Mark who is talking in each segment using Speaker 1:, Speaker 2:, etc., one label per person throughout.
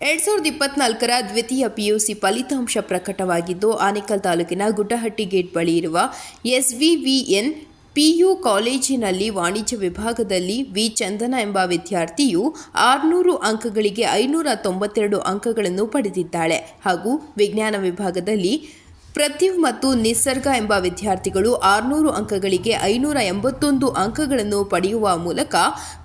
Speaker 1: ಎರಡ್ ಸಾವಿರದ ಇಪ್ಪತ್ನಾಲ್ಕರ ದ್ವಿತೀಯ ಪಿಯುಸಿ ಫಲಿತಾಂಶ ಪ್ರಕಟವಾಗಿದ್ದು, ಆನೇಕಲ್ ತಾಲೂಕಿನ ಗುಡ್ಡಹಟ್ಟಿ ಗೇಟ್ ಬಳಿ ಇರುವ ಎಸ್ವಿವಿಎನ್ ಪಿಯು ಕಾಲೇಜಿನಲ್ಲಿ ವಾಣಿಜ್ಯ ವಿಭಾಗದಲ್ಲಿ ವಿ ಚಂದನ ಎಂಬ ವಿದ್ಯಾರ್ಥಿಯು ಆರುನೂರು ಅಂಕಗಳಿಗೆ ಐನೂರ ತೊಂಬತ್ತೆರಡು ಅಂಕಗಳನ್ನು ಪಡೆದಿದ್ದಾಳೆ ಹಾಗೂ ವಿಜ್ಞಾನ ವಿಭಾಗದಲ್ಲಿ ಪ್ರತಿವ್ ಮತ್ತು ನಿಸರ್ಗ ಎಂಬ ವಿದ್ಯಾರ್ಥಿಗಳು ಆರುನೂರು ಅಂಕಗಳಿಗೆ ಐನೂರ ಎಂಬತ್ತೊಂದು ಅಂಕಗಳನ್ನು ಪಡೆಯುವ ಮೂಲಕ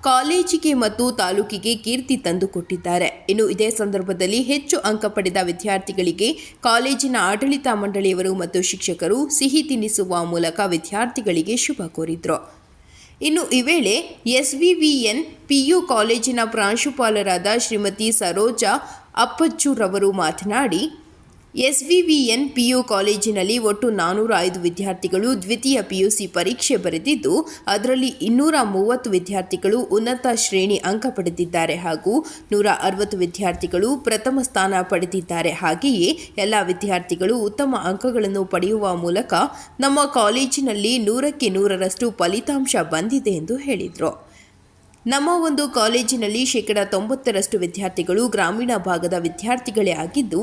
Speaker 1: ಕಾಲೇಜಿಗೆ ಮತ್ತು ತಾಲೂಕಿಗೆ ಕೀರ್ತಿ ತಂದುಕೊಟ್ಟಿದ್ದಾರೆ. ಇನ್ನು ಇದೇ ಸಂದರ್ಭದಲ್ಲಿ ಹೆಚ್ಚು ಅಂಕ ಪಡೆದ ವಿದ್ಯಾರ್ಥಿಗಳಿಗೆ ಕಾಲೇಜಿನ ಆಡಳಿತ ಮಂಡಳಿಯವರು ಮತ್ತು ಶಿಕ್ಷಕರು ಸಿಹಿ ತಿನ್ನಿಸುವ ಮೂಲಕ ವಿದ್ಯಾರ್ಥಿಗಳಿಗೆ ಶುಭ ಕೋರಿದರು. ಇನ್ನು ಈ ವೇಳೆ ಎಸ್ವಿವಿಎನ್ ಪಿಯು ಕಾಲೇಜಿನ ಪ್ರಾಂಶುಪಾಲರಾದ ಶ್ರೀಮತಿ ಸರೋಜಾ ಅಪ್ಪಚ್ಚುರವರು ಮಾತನಾಡಿ ಎಸ್ವಿವಿಎನ್ ಪಿಯು ಕಾಲೇಜಿನಲ್ಲಿ ಒಟ್ಟು ನಾನೂರ ಐದು ವಿದ್ಯಾರ್ಥಿಗಳು ದ್ವಿತೀಯ ಪಿಯುಸಿ ಪರೀಕ್ಷೆ ಬರೆದಿದ್ದು, ಅದರಲ್ಲಿ ಇನ್ನೂರ ಮೂವತ್ತು ವಿದ್ಯಾರ್ಥಿಗಳು ಉನ್ನತ ಶ್ರೇಣಿ ಅಂಕ ಪಡೆದಿದ್ದಾರೆ ಹಾಗೂ ನೂರ ಅರವತ್ತು ವಿದ್ಯಾರ್ಥಿಗಳು ಪ್ರಥಮ ಸ್ಥಾನ ಪಡೆದಿದ್ದಾರೆ. ಹಾಗೆಯೇ ಎಲ್ಲ ವಿದ್ಯಾರ್ಥಿಗಳು ಉತ್ತಮ ಅಂಕಗಳನ್ನು ಪಡೆಯುವ ಮೂಲಕ ನಮ್ಮ ಕಾಲೇಜಿನಲ್ಲಿ ನೂರಕ್ಕೆ ನೂರರಷ್ಟು ಫಲಿತಾಂಶ ಬಂದಿದೆ ಎಂದು ಹೇಳಿದರು. ನಮ್ಮ ಒಂದು ಕಾಲೇಜಿನಲ್ಲಿ ಶೇಕಡ ತೊಂಬತ್ತರಷ್ಟು ವಿದ್ಯಾರ್ಥಿಗಳು ಗ್ರಾಮೀಣ ಭಾಗದ ವಿದ್ಯಾರ್ಥಿಗಳೇ ಆಗಿದ್ದು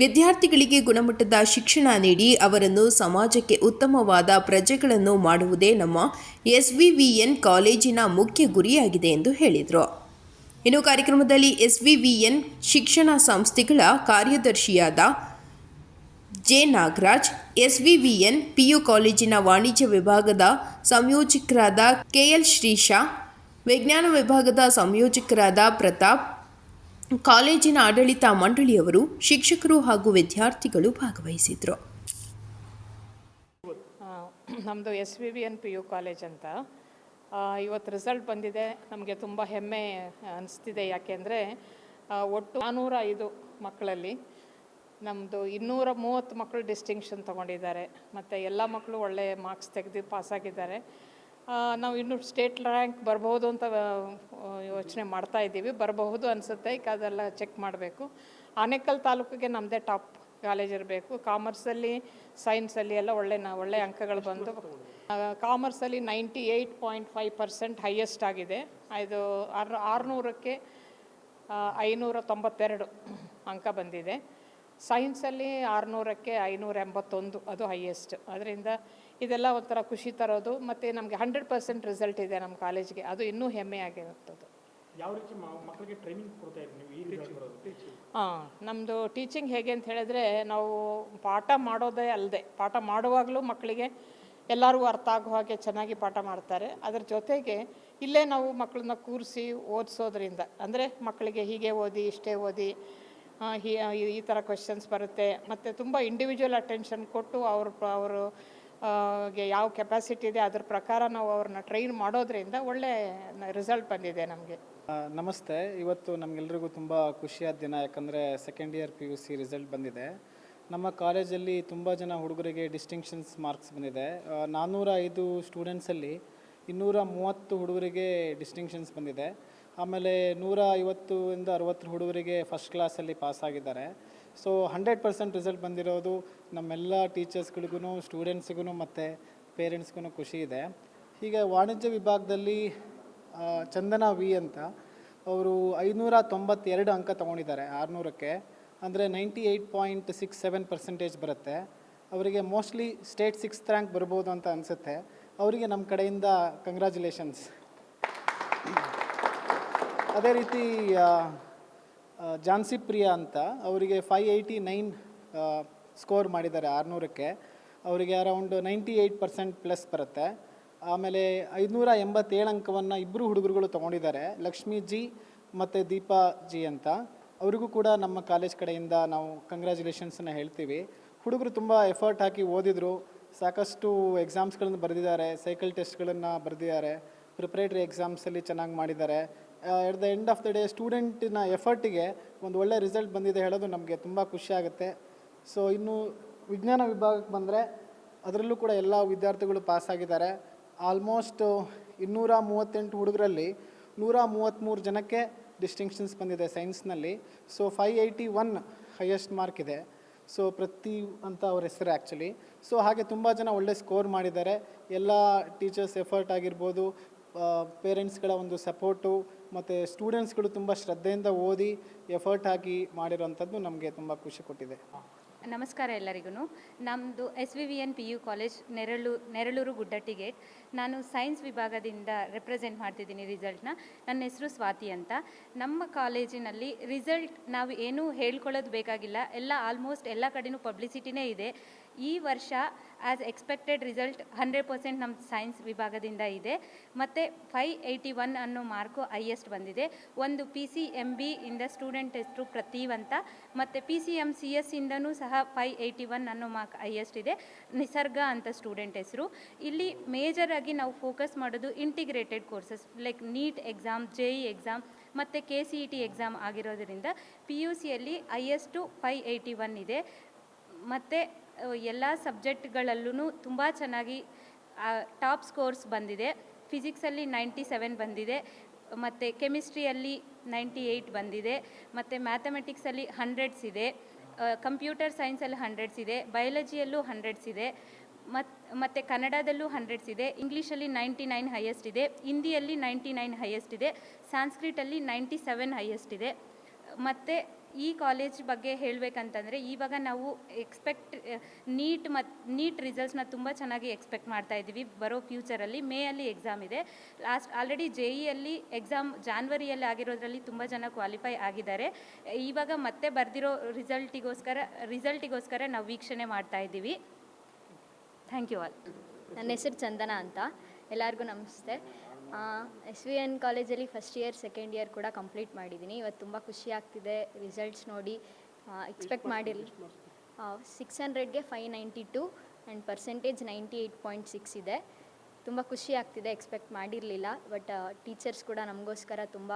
Speaker 1: ವಿದ್ಯಾರ್ಥಿಗಳಿಗೆ ಗುಣಮಟ್ಟದ ಶಿಕ್ಷಣ ನೀಡಿ ಅವರನ್ನು ಸಮಾಜಕ್ಕೆ ಉತ್ತಮವಾದ ಪ್ರಜೆಗಳನ್ನು ಮಾಡುವುದೇ ನಮ್ಮ ಎಸ್ವಿವಿಎನ್ ಕಾಲೇಜಿನ ಮುಖ್ಯ ಗುರಿಯಾಗಿದೆ ಎಂದು ಹೇಳಿದರು. ಇನ್ನು ಕಾರ್ಯಕ್ರಮದಲ್ಲಿ ಎಸ್ವಿವಿಎನ್ ಶಿಕ್ಷಣ ಸಂಸ್ಥೆಗಳ ಕಾರ್ಯದರ್ಶಿಯಾದ ಜೆ ನಾಗರಾಜ್, ಎಸ್ವಿವಿಎನ್ ಪಿಯು ಕಾಲೇಜಿನ ವಾಣಿಜ್ಯ ವಿಭಾಗದ ಸಂಯೋಜಕರಾದ ಕೆಎಲ್ ಶ್ರೀಶಾ, ವಿಜ್ಞಾನ ವಿಭಾಗದ ಸಂಯೋಜಕರಾದ ಪ್ರತಾಪ್ ಕಾಲೇಜಿನ ಆಡಳಿತ ಮಂಡಳಿಯವರು ಶಿಕ್ಷಕರು ಹಾಗೂ ವಿದ್ಯಾರ್ಥಿಗಳು ಭಾಗವಹಿಸಿದರು.
Speaker 2: ನಮ್ಮದು S V V N P U college ಅಂತ. ಇವತ್ತು ರಿಸಲ್ಟ್ ಬಂದಿದೆ. ನಮಗೆ ತುಂಬ ಹೆಮ್ಮೆ ಅನಿಸ್ತಿದೆ. ಯಾಕೆಂದರೆ ಒಟ್ಟು ನಾನ್ನೂರ ಐದು ಮಕ್ಕಳಲ್ಲಿ ನಮ್ಮದು ಇನ್ನೂರ ಮೂವತ್ತು ಮಕ್ಕಳು ಡಿಸ್ಟಿಂಕ್ಷನ್ ತೊಗೊಂಡಿದ್ದಾರೆ. ಮತ್ತು ಎಲ್ಲ ಮಕ್ಕಳು ಒಳ್ಳೆಯ ಮಾರ್ಕ್ಸ್ ತೆಗೆದು ಪಾಸಾಗಿದ್ದಾರೆ ನಾವು ಇನ್ನೂ ಸ್ಟೇಟ್ ರ್ಯಾಂಕ್ ಬರಬಹುದು ಅಂತ ಯೋಚನೆ ಮಾಡ್ತಾ ಇದ್ದೀವಿ. ಬರಬಹುದು ಅನಿಸುತ್ತೆ, ಈಗ ಅದೆಲ್ಲ ಚೆಕ್ ಮಾಡಬೇಕು. ಆನೇಕಲ್ ತಾಲೂಕಿಗೆ ನಮ್ಮದೇ ಟಾಪ್ ಕಾಲೇಜ್ ಇರಬೇಕು. ಕಾಮರ್ಸಲ್ಲಿ, ಸೈನ್ಸಲ್ಲಿ ಎಲ್ಲ ಒಳ್ಳೆ ನ, ಒಳ್ಳೆ ಅಂಕಗಳು ಬಂದು ಕಾಮರ್ಸಲ್ಲಿ ninety eight point five percent highest ಆಗಿದೆ. ಇದು ಆರು, ಆರುನೂರಕ್ಕೆ ಐನೂರ ತೊಂಬತ್ತೆರಡು ಅಂಕ ಬಂದಿದೆ. ಸೈನ್ಸಲ್ಲಿ ಆರುನೂರಕ್ಕೆ ಐನೂರ ಎಂಬತ್ತೊಂದು ಅದು ಹೈಯೆಸ್ಟ್. ಅದರಿಂದ ಇದೆಲ್ಲ ಒಂಥರ ಖುಷಿ ತರೋದು ಮತ್ತು ನಮಗೆ ಹಂಡ್ರೆಡ್ ಪರ್ಸೆಂಟ್ ರಿಸಲ್ಟ್ ಇದೆ ನಮ್ಮ ಕಾಲೇಜ್ಗೆ. ಅದು ಇನ್ನೂ ಹೆಮ್ಮೆ ಆಗಿರುತ್ತದೆ.
Speaker 3: ಯಾವ ರೀತಿ ಮಕ್ಕಳಿಗೆ ಟ್ರೈನಿಂಗ್ ಕೊಡ್ತಾ ಇದ್ದೀವಿ ನೀವು ಈ ರಿಸಲ್ಟ್ ಬರೋದು?
Speaker 2: ಹಾಂ ನಮ್ಮದು ಟೀಚಿಂಗ್ ಹೇಗೆ ಅಂತ ಹೇಳಿದ್ರೆ ನಾವು ಪಾಠ ಮಾಡೋದೇ ಅಲ್ಲದೆ ಪಾಠ ಮಾಡುವಾಗಲೂ ಮಕ್ಕಳಿಗೆ ಎಲ್ಲರಿಗೂ ಅರ್ಥ ಆಗೋ ಹಾಗೆ ಚೆನ್ನಾಗಿ ಪಾಠ ಮಾಡ್ತಾರೆ. ಅದರ ಜೊತೆಗೆ ಇಲ್ಲೇ ನಾವು ಮಕ್ಕಳನ್ನ ಕೂರಿಸಿ ಓದಿಸೋದ್ರಿಂದ. ಅಂದರೆ ಮಕ್ಕಳಿಗೆ ಹೀಗೆ ಓದಿ ಇಷ್ಟೇ ಓದಿ ಈ- ಥರ ಕ್ವೆಶನ್ಸ್ ಬರುತ್ತೆ. ಮತ್ತು ತುಂಬ ಇಂಡಿವಿಜುವಲ್ ಅಟೆನ್ಷನ್ ಕೊಟ್ಟು ಅವರು ಅವರು ಗೆ ಯಾವ ಕೆಪಾಸಿಟಿ ಇದೆ, ಅದ್ರ ಪ್ರಕಾರ ನಾವು ಅವ್ರನ್ನ ಟ್ರೈನ್ ಮಾಡೋದ್ರಿಂದ ಒಳ್ಳೆ ರಿಸಲ್ಟ್ ಬಂದಿದೆ ನಮಗೆ.
Speaker 4: ನಮಸ್ತೆ. ಇವತ್ತು ನಮಗೆಲ್ರಿಗೂ ತುಂಬ ಖುಷಿಯಾದ ದಿನ, ಯಾಕಂದರೆ second year P U C result ಬಂದಿದೆ. ನಮ್ಮ ಕಾಲೇಜಲ್ಲಿ ತುಂಬ ಜನ ಹುಡುಗರಿಗೆ ಡಿಸ್ಟಿಂಕ್ಷನ್ಸ್ ಮಾರ್ಕ್ಸ್ ಬಂದಿದೆ. ನಾನ್ನೂರ ಐದು ಸ್ಟೂಡೆಂಟ್ಸಲ್ಲಿ ಇನ್ನೂರ ಮೂವತ್ತು ಹುಡುಗರಿಗೆ ಡಿಸ್ಟಿಂಕ್ಷನ್ಸ್ ಬಂದಿದೆ. ಆಮೇಲೆ ನೂರ ಐವತ್ತು ಇಂದ ಅರವತ್ತು ಹುಡುಗರಿಗೆ ಫಸ್ಟ್ ಕ್ಲಾಸಲ್ಲಿ ಪಾಸ್ ಆಗಿದ್ದಾರೆ. ಸೊ ಹಂಡ್ರೆಡ್ ಪರ್ಸೆಂಟ್ ರಿಸಲ್ಟ್ ಬಂದಿರೋದು ನಮ್ಮೆಲ್ಲ ಟೀಚರ್ಸ್ಗಳಿಗೂ ಸ್ಟೂಡೆಂಟ್ಸ್ಗೂ ಮತ್ತು ಪೇರೆಂಟ್ಸ್ಗೂ ಖುಷಿ ಇದೆ. ಹೀಗೆ ವಾಣಿಜ್ಯ ವಿಭಾಗದಲ್ಲಿ ಚಂದನ ವಿ ಅಂತ ಅವರು ಐನೂರ ತೊಂಬತ್ತೆರಡು ಅಂಕ ತೊಗೊಂಡಿದ್ದಾರೆ ಆರುನೂರಕ್ಕೆ. ಅಂದರೆ ninety eight point six seven percentage ಬರುತ್ತೆ. ಅವರಿಗೆ ಮೋಸ್ಟ್ಲಿ ಸ್ಟೇಟ್ ಸಿಕ್ಸ್ತ್ ರ್ಯಾಂಕ್ ಬರ್ಬೋದು ಅಂತ ಅನಿಸುತ್ತೆ. ಅವರಿಗೆ ನಮ್ಮ ಕಡೆಯಿಂದ ಕಂಗ್ರ್ಯಾಚುಲೇಷನ್ಸ್ ಅದೇ ರೀತಿ ಝಾನ್ಸಿ ಪ್ರಿಯಾ ಅಂತ ಅವರಿಗೆ ಫೈ ಏಯ್ಟಿ ನೈನ್ ಸ್ಕೋರ್ ಮಾಡಿದ್ದಾರೆ ಆರುನೂರಕ್ಕೆ. ಅವರಿಗೆ around ninety eight percent plus ಬರುತ್ತೆ. ಆಮೇಲೆ ಐದುನೂರ ಎಂಬತ್ತೇಳು ಅಂಕವನ್ನು ಇಬ್ಬರು ಹುಡುಗರುಗಳು ತೊಗೊಂಡಿದ್ದಾರೆ. ಲಕ್ಷ್ಮೀ ಜಿ ಮತ್ತು ದೀಪಾ ಜಿ ಅಂತ. ಅವರಿಗೂ ಕೂಡ ನಮ್ಮ ಕಾಲೇಜ್ ಕಡೆಯಿಂದ ನಾವು ಕಂಗ್ರ್ಯಾಚುಲೇಷನ್ಸನ್ನು ಹೇಳ್ತೀವಿ. ಹುಡುಗರು ತುಂಬ ಎಫರ್ಟ್ ಹಾಕಿ ಓದಿದರು. ಸಾಕಷ್ಟು ಎಕ್ಸಾಮ್ಸ್ಗಳನ್ನು ಬರೆದಿದ್ದಾರೆ. ಸೈಕಲ್ ಟೆಸ್ಟ್ಗಳನ್ನು ಬರೆದಿದ್ದಾರೆ. ಪ್ರಿಪ್ರೇಟ್ರಿ ಎಕ್ಸಾಮ್ಸಲ್ಲಿ ಚೆನ್ನಾಗಿ ಮಾಡಿದ್ದಾರೆ. At the end of the day ಸ್ಟೂಡೆಂಟಿನ ಎಫರ್ಟಿಗೆ ಒಂದು ಒಳ್ಳೆ ರಿಸಲ್ಟ್ ಬಂದಿದೆ ಹೇಳೋದು ನಮಗೆ ತುಂಬ ಖುಷಿ ಆಗುತ್ತೆ. ಸೊ ಇನ್ನು ವಿಜ್ಞಾನ ವಿಭಾಗಕ್ಕೆ ಬಂದರೆ ಅದರಲ್ಲೂ ಕೂಡ ಎಲ್ಲ ವಿದ್ಯಾರ್ಥಿಗಳು ಪಾಸ್ ಆಗಿದ್ದಾರೆ. ಆಲ್ಮೋಸ್ಟ್ ಇನ್ನೂರ ಮೂವತ್ತೆಂಟು ಹುಡುಗರಲ್ಲಿ ನೂರ ಮೂವತ್ತ್ಮೂರು ಜನಕ್ಕೆ ಡಿಸ್ಟಿಂಕ್ಷನ್ಸ್ ಬಂದಿದೆ ಸೈನ್ಸ್ನಲ್ಲಿ so five eighty one highest mark ಇದೆ. ಸೊ ಪ್ರತಿ ಅಂತ ಅವ್ರ ಹೆಸರು ಆ್ಯಕ್ಚುಲಿ ಸೊ ಹಾಗೆ ತುಂಬ ಜನ ಒಳ್ಳೆ ಸ್ಕೋರ್ ಮಾಡಿದ್ದಾರೆ. ಎಲ್ಲ ಟೀಚರ್ಸ್ ಎಫರ್ಟ್ ಆಗಿರ್ಬೋದು ಪೇರೆಂಟ್ಸ್ಗಳ ಒಂದು ಸಪೋರ್ಟು ಮತ್ತು ಸ್ಟೂಡೆಂಟ್ಸ್ಗಳು ತುಂಬ ಶ್ರದ್ಧೆಯಿಂದ ಓದಿ ಎಫರ್ಟ್ ಹಾಕಿ ಮಾಡಿರೋವಂಥದ್ದು ನಮಗೆ ತುಂಬ ಖುಷಿ ಕೊಟ್ಟಿದೆ.
Speaker 5: ನಮಸ್ಕಾರ ಎಲ್ಲರಿಗೂ ನಮ್ಮದು S V V N P U college ನೆರಳು, ನೆರಳೂರು ಗುಡ್ಡಟ್ಟಿ ಗೇಟ್ ನಾನು ಸೈನ್ಸ್ ವಿಭಾಗದಿಂದ ರೆಪ್ರೆಸೆಂಟ್ ಮಾಡ್ತಿದ್ದೀನಿ ರಿಸಲ್ಟ್ನ ನನ್ನ ಹೆಸರು ಸ್ವಾತಿ ಅಂತ. ನಮ್ಮ ಕಾಲೇಜಿನಲ್ಲಿ ರಿಸಲ್ಟ್ ನಾವು ಏನೂ ಹೇಳ್ಕೊಳ್ಳೋದು ಬೇಕಾಗಿಲ್ಲ. ಎಲ್ಲ ಆಲ್ಮೋಸ್ಟ್ ಎಲ್ಲ ಕಡೆಯೂ ಪಬ್ಲಿಸಿಟಿನೇ ಇದೆ. ಈ ವರ್ಷ as expected result hundred percent ನಮ್ಮ ಸೈನ್ಸ್ ವಿಭಾಗದಿಂದ ಇದೆ. ಮತ್ತು ಫೈ ಏಯ್ಟಿ ಒನ್ ಅನ್ನೋ ಮಾರ್ಕು ಹೈಯೆಸ್ಟ್ ಬಂದಿದೆ. ಒಂದು ಪಿ ಸಿ ಎಂ ಬಿ ಇಂದ ಸ್ಟೂಡೆಂಟ್ ಹೆಸರು ಪ್ರತಿವಂತ, ಮತ್ತು P C M C S ಇಂದನೂ ಸಹ ಫೈ ಏಯ್ಟಿ ಒನ್ ಅನ್ನೋ ಮಾರ್ಕ್ ಹೈಯೆಸ್ಟ್ ಇದೆ. ನಿಸರ್ಗ ಅಂತ ಸ್ಟೂಡೆಂಟ್ ಹೆಸರು. ಇಲ್ಲಿ ಮೇಜರ್ ಆಗಿ ನಾವು ಫೋಕಸ್ ಮಾಡೋದು integrated courses like NEET exam J E exam ಮತ್ತು K C E T exam ಆಗಿರೋದ್ರಿಂದ ಪಿ ಯು ಸಿಯಲ್ಲಿ ಹೈಯೆಸ್ಟು ಫೈ ಏಯ್ಟಿ ಒನ್ ಇದೆ. ಮತ್ತು ಎಲ್ಲ ಸಬ್ಜೆಕ್ಟ್ಗಳಲ್ಲೂ ತುಂಬ ಚೆನ್ನಾಗಿ ಟಾಪ್ ಸ್ಕೋರ್ಸ್ ಬಂದಿದೆ. ಫಿಸಿಕ್ಸಲ್ಲಿ ನೈಂಟಿ ಸೆವೆನ್ ಬಂದಿದೆ. ಮತ್ತು ಕೆಮಿಸ್ಟ್ರಿಯಲ್ಲಿ ನೈಂಟಿ ಏಯ್ಟ್ ಬಂದಿದೆ. ಮತ್ತು ಮ್ಯಾಥಮೆಟಿಕ್ಸಲ್ಲಿ ಹಂಡ್ರೆಡ್ಸ್ ಇದೆ. ಕಂಪ್ಯೂಟರ್ ಸೈನ್ಸಲ್ಲಿ ಹಂಡ್ರೆಡ್ಸ್ ಇದೆ. ಬಯಾಲಜಿಯಲ್ಲೂ ಹಂಡ್ರೆಡ್ಸ್ ಇದೆ. ಮತ್ತು ಮತ್ತು ಕನ್ನಡದಲ್ಲೂ ಹಂಡ್ರೆಡ್ಸ್ ಇದೆ. ಇಂಗ್ಲೀಷಲ್ಲಿ ನೈಂಟಿ ನೈನ್ ಹೈಯೆಸ್ಟ್ ಇದೆ. ಹಿಂದಿಯಲ್ಲಿ ನೈಂಟಿ ನೈನ್ ಹೈಯೆಸ್ಟ್ ಇದೆ. ಸಾಂಸ್ಕ್ರಿಟಲ್ಲಿ ನೈಂಟಿ ಸೆವೆನ್ ಹೈಯೆಸ್ಟ್ ಇದೆ. ಮತ್ತು ಈ ಕಾಲೇಜ್ ಬಗ್ಗೆ ಹೇಳಬೇಕಂತಂದರೆ ಇವಾಗ ನಾವು ಎಕ್ಸ್ಪೆಕ್ಟ್ ನೀಟ್ ಮತ್ತು ನೀಟ್ ರಿಸಲ್ಟ್ಸ್ನ ತುಂಬ ಚೆನ್ನಾಗಿ ಎಕ್ಸ್ಪೆಕ್ಟ್ ಮಾಡ್ತಾ ಇದ್ದೀವಿ ಬರೋ ಫ್ಯೂಚರಲ್ಲಿ ಮೇಯಲ್ಲಿ ಎಕ್ಸಾಮ್ ಇದೆ. ಲಾಸ್ಟ್ ಆಲ್ರೆಡಿ ಜೆ ಇಯಲ್ಲಿ ಎಕ್ಸಾಮ್ ಜಾನ್ವರಿಯಲ್ಲಿ ಆಗಿರೋದ್ರಲ್ಲಿ ತುಂಬ ಜನ ಕ್ವಾಲಿಫೈ ಆಗಿದ್ದಾರೆ. ಇವಾಗ ಮತ್ತೆ ಬರೆದಿರೋ ರಿಸಲ್ಟಿಗೋಸ್ಕರ ರಿಸಲ್ಟಿಗೋಸ್ಕರ ನಾವು ವೀಕ್ಷಣೆ ಮಾಡ್ತಾ ಇದ್ದೀವಿ. ಥ್ಯಾಂಕ್ ಯು ಆಲ್
Speaker 6: ನನ್ನ ಹೆಸರು ಚಂದನ ಅಂತ. ಎಲ್ಲರಿಗೂ ನಮಸ್ತೆ. ಎಸ್ ವಿ ಎನ್ ಕಾಲೇಜಲ್ಲಿ ಫಸ್ಟ್ ಇಯರ್ ಸೆಕೆಂಡ್ ಇಯರ್ ಕೂಡ ಕಂಪ್ಲೀಟ್ ಮಾಡಿದ್ದೀನಿ. ಇವತ್ತು ತುಂಬ ಖುಷಿ ಆಗ್ತಿದೆ. ರಿಸಲ್ಟ್ಸ್ ನೋಡಿ ಎಕ್ಸ್ಪೆಕ್ಟ್ ಮಾಡಿರಲಿ. Six ಹಂಡ್ರೆಡ್ಗೆ five ninety two and percentage ninety eight point six ಇದೆ. ತುಂಬ ಖುಷಿ ಆಗ್ತಿದೆ ಎಕ್ಸ್ಪೆಕ್ಟ್ ಮಾಡಿರಲಿಲ್ಲ. ಬಟ್ ಟೀಚರ್ಸ್ ಕೂಡ ನಮಗೋಸ್ಕರ ತುಂಬ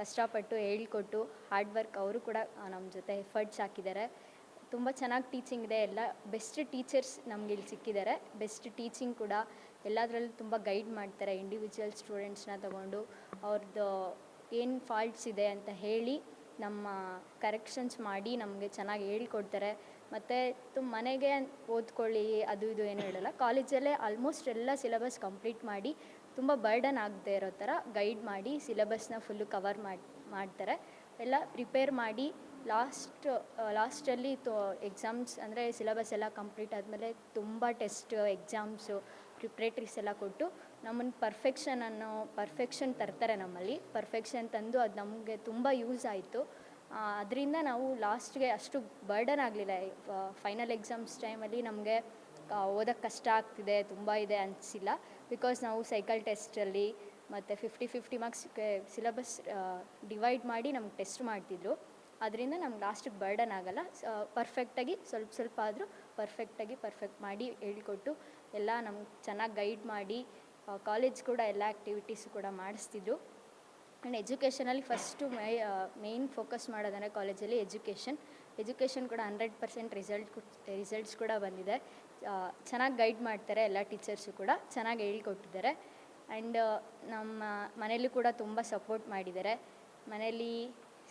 Speaker 6: ಕಷ್ಟಪಟ್ಟು ಹೇಳ್ಕೊಟ್ಟು ಹಾರ್ಡ್ ವರ್ಕ್ ಅವರು ಕೂಡ ನಮ್ಮ ಜೊತೆ ಎಫರ್ಟ್ಸ್ ಹಾಕಿದ್ದಾರೆ. ತುಂಬ ಚೆನ್ನಾಗಿ ಟೀಚಿಂಗ್ ಇದೆ. ಎಲ್ಲ ಬೆಸ್ಟ್ ಟೀಚರ್ಸ್ ನಮ್ಗೆ ಇಲ್ಲಿ ಸಿಕ್ಕಿದ್ದಾರೆ. ಬೆಸ್ಟ್ ಟೀಚಿಂಗ್ ಕೂಡ ಎಲ್ಲದರಲ್ಲೂ ತುಂಬ ಗೈಡ್ ಮಾಡ್ತಾರೆ ಇಂಡಿವಿಜುವಲ್ ಸ್ಟೂಡೆಂಟ್ಸ್ನ ತಗೊಂಡು. ಅವ್ರದ್ದು ಏನು ಫಾಲ್ಟ್ಸ್ ಇದೆ ಅಂತ ಹೇಳಿ ನಮ್ಮ ಕರೆಕ್ಷನ್ಸ್ ಮಾಡಿ ನಮಗೆ ಚೆನ್ನಾಗಿ ಹೇಳ್ಕೊಡ್ತಾರೆ. ಮತ್ತು ತುಂಬ ಮನೆಗೆ ಓದ್ಕೊಳ್ಳಿ, ಅದು ಇದು ಏನು ಹೇಳಲ್ಲ. ಕಾಲೇಜಲ್ಲೇ ಆಲ್ಮೋಸ್ಟ್ ಎಲ್ಲ ಸಿಲೆಬಸ್ ಕಂಪ್ಲೀಟ್ ಮಾಡಿ ತುಂಬ ಬರ್ಡನ್ ಆಗದೆ ಇರೋ ಥರ ಗೈಡ್ ಮಾಡಿ ಸಿಲೆಬಸ್ನ ಫುಲ್ಲು ಕವರ್ ಮಾಡಿ, ಮಾಡ್ತಾರೆ. ಎಲ್ಲ ಪ್ರಿಪೇರ್ ಮಾಡಿ ಲಾಸ್ಟ್ ಲಾಸ್ಟಲ್ಲಿ ತೊ ಎಕ್ಸಾಮ್ಸ್ ಅಂದರೆ ಸಿಲೆಬಸ್ ಎಲ್ಲ ಕಂಪ್ಲೀಟ್ ಆದಮೇಲೆ ತುಂಬ ಟೆಸ್ಟ್ ಎಕ್ಸಾಮ್ಸು ಪ್ರಿಪ್ರೇಟ್ರೀಸ್ ಎಲ್ಲ ಕೊಟ್ಟು ನಮ್ಮನ್ನು ಪರ್ಫೆಕ್ಷನ್ ಅನ್ನೋ ಪರ್ಫೆಕ್ಷನ್ ತರ್ತಾರೆ ನಮ್ಮಲ್ಲಿ. ಪರ್ಫೆಕ್ಷನ್ ತಂದು ಅದು ನಮಗೆ ತುಂಬ ಯೂಸ್ ಆಯಿತು. ಅದರಿಂದ ನಾವು ಲಾಸ್ಟ್ಗೆ ಅಷ್ಟು ಬರ್ಡನ್ ಆಗಲಿಲ್ಲ. ಫೈನಲ್ ಎಕ್ಸಾಮ್ಸ್ ಟೈಮಲ್ಲಿ ನಮಗೆ ಓದೋಕ್ಕೆ ಕಷ್ಟ ಆಗ್ತಿದೆ, ತುಂಬ ಇದೆ ಅನಿಸಿಲ್ಲ. ಬಿಕಾಸ್ ನಾವು ಸೈಕಲ್ ಟೆಸ್ಟಲ್ಲಿ ಮತ್ತು fifty fifty marks syllabus divide ಮಾಡಿ ನಮ್ಗೆ ಟೆಸ್ಟ್ ಮಾಡ್ತಿದ್ರು. ಅದರಿಂದ ನಮ್ಗೆ ಲಾಸ್ಟಿಗೆ ಬರ್ಡನ್ ಆಗಲ್ಲ. ಪರ್ಫೆಕ್ಟಾಗಿ ಸ್ವಲ್ಪ ಸ್ವಲ್ಪ ಆದರೂ ಪರ್ಫೆಕ್ಟಾಗಿ ಪರ್ಫೆಕ್ಟ್ ಮಾಡಿ ಹೇಳ್ಕೊಟ್ಟು ಎಲ್ಲ ನಮ್ಗೆ ಚೆನ್ನಾಗಿ ಗೈಡ್ ಮಾಡಿ ಕಾಲೇಜ್ ಕೂಡ ಎಲ್ಲ ಆ್ಯಕ್ಟಿವಿಟೀಸು ಕೂಡ ಮಾಡಿಸ್ತಿದ್ರು. ಆ್ಯಂಡ್ ಎಜುಕೇಷನಲ್ಲಿ ಫಸ್ಟು ಮೈ ಮೇಯ್ನ್ ಫೋಕಸ್ ಮಾಡೋದಂದರೆ ಕಾಲೇಜಲ್ಲಿ ಎಜುಕೇಷನ್ ಎಜುಕೇಷನ್ ಕೂಡ ಹಂಡ್ರೆಡ್ ಪರ್ಸೆಂಟ್ ರಿಸಲ್ಟ್ ರಿಸಲ್ಟ್ಸ್ ಕೂಡ ಬಂದಿದೆ. ಚೆನ್ನಾಗಿ ಗೈಡ್ ಮಾಡ್ತಾರೆ ಎಲ್ಲ ಟೀಚರ್ಸು ಕೂಡ, ಚೆನ್ನಾಗಿ ಹೇಳ್ಕೊಟ್ಟಿದ್ದಾರೆ. ಆ್ಯಂಡ್ ನಮ್ಮ ಮನೇಲಿ ಕೂಡ ತುಂಬ ಸಪೋರ್ಟ್ ಮಾಡಿದ್ದಾರೆ. ಮನೇಲಿ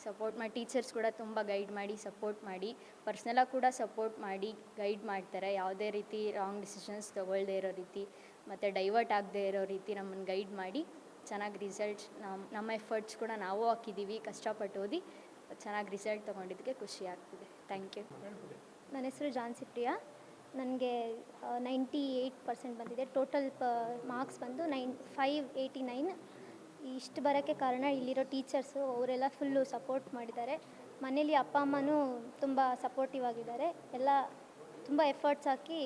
Speaker 6: ಸಪೋರ್ಟ್ ಮಾಡಿ, ಟೀಚರ್ಸ್ ಕೂಡ ತುಂಬ ಗೈಡ್ ಮಾಡಿ, ಸಪೋರ್ಟ್ ಮಾಡಿ ಪರ್ಸ್ನಲಾಗಿ ಕೂಡ ಸಪೋರ್ಟ್ ಮಾಡಿ, ಗೈಡ್ ಮಾಡ್ತಾರೆ. ಯಾವುದೇ ರೀತಿ ರಾಂಗ್ ಡಿಸಿಷನ್ಸ್ ತೊಗೊಳ್ದೇ ಇರೋ ರೀತಿ, ಮತ್ತು ಡೈವರ್ಟ್ ಆಗದೇ ಇರೋ ರೀತಿ ನಮ್ಮನ್ನು ಗೈಡ್ ಮಾಡಿ, ಚೆನ್ನಾಗಿ ರಿಸಲ್ಟ್ಸ್ ನಮ್ಮ ನಮ್ಮ ಎಫರ್ಟ್ಸ್ ಕೂಡ ನಾವು ಹಾಕಿದ್ದೀವಿ ಕಷ್ಟಪಟ್ಟು ಓದಿ, ಚೆನ್ನಾಗಿ ರಿಸಲ್ಟ್ ತೊಗೊಂಡಿದ್ದಕ್ಕೆ ಖುಷಿ ಆಗ್ತಿದೆ. ಥ್ಯಾಂಕ್ ಯು
Speaker 7: ನನ್ನ ಹೆಸರು ಜಾನ್ಸಿ ಪ್ರಿಯಾ. ನನಗೆ ನೈಂಟಿ ಏಯ್ಟ್ ಪರ್ಸೆಂಟ್ ಬಂದಿದೆ. ಟೋಟಲ್ ಮಾರ್ಕ್ಸ್ ಬಂದು ನೈನ್ ಫೈವ್ ಏಯ್ಟಿ ನೈನ್ ಇಷ್ಟು ಬರೋಕ್ಕೆ ಕಾರಣ ಇಲ್ಲಿರೋ ಟೀಚರ್ಸು ಅವರೆಲ್ಲ ಫುಲ್ಲು ಸಪೋರ್ಟ್ ಮಾಡಿದ್ದಾರೆ ಮನೇಲಿ ಅಪ್ಪ ಅಮ್ಮನೂ ತುಂಬ ಸಪೋರ್ಟಿವ್ ಆಗಿದ್ದಾರೆ ಎಲ್ಲ ತುಂಬ ಎಫರ್ಟ್ಸ್ ಹಾಕಿ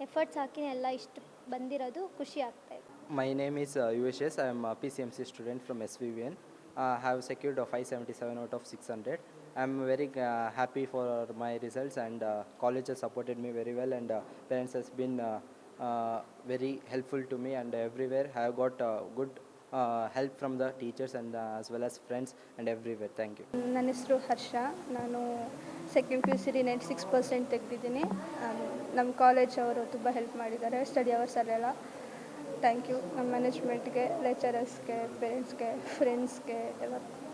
Speaker 7: ಎಫರ್ಟ್ಸ್ ಹಾಕಿ ಎಲ್ಲ ಇಷ್ಟು ಬಂದಿರೋದು ಖುಷಿ ಆಗ್ತಾಯಿದೆ
Speaker 8: My name is uh, I I am a PCMC student from SVVN. I have secured a 577 out of 600. Seventy very uh, happy for my results and uh, college has supported me very well and uh, parents has been uh, uh, very helpful to me and everywhere I have got uh, good uh, from the teachers teachers and well as friends and everywhere. Thank you.
Speaker 9: ನನ್ನ ಹೆಸರು ಹರ್ಷ. ನಾನು second P U C ninety six percent ತೆಗೆದಿದ್ದೀನಿ. ನಮ್ಮ college ಅವರು ತುಂಬ help ಮಾಡಿದ್ದಾರೆ. Study hours ಅಲ್ಲೆಲ್ಲ. Thank you ನಮ್ಮ ಮ್ಯಾನೇಜ್ಮೆಂಟ್ಗೆ ಲೆಕ್ಚರರ್ಸ್ಗೆ ಪೇರೆಂಟ್ಸ್ಗೆ ಫ್ರೆಂಡ್ಸ್ಗೆ ಎಲ್ಲ.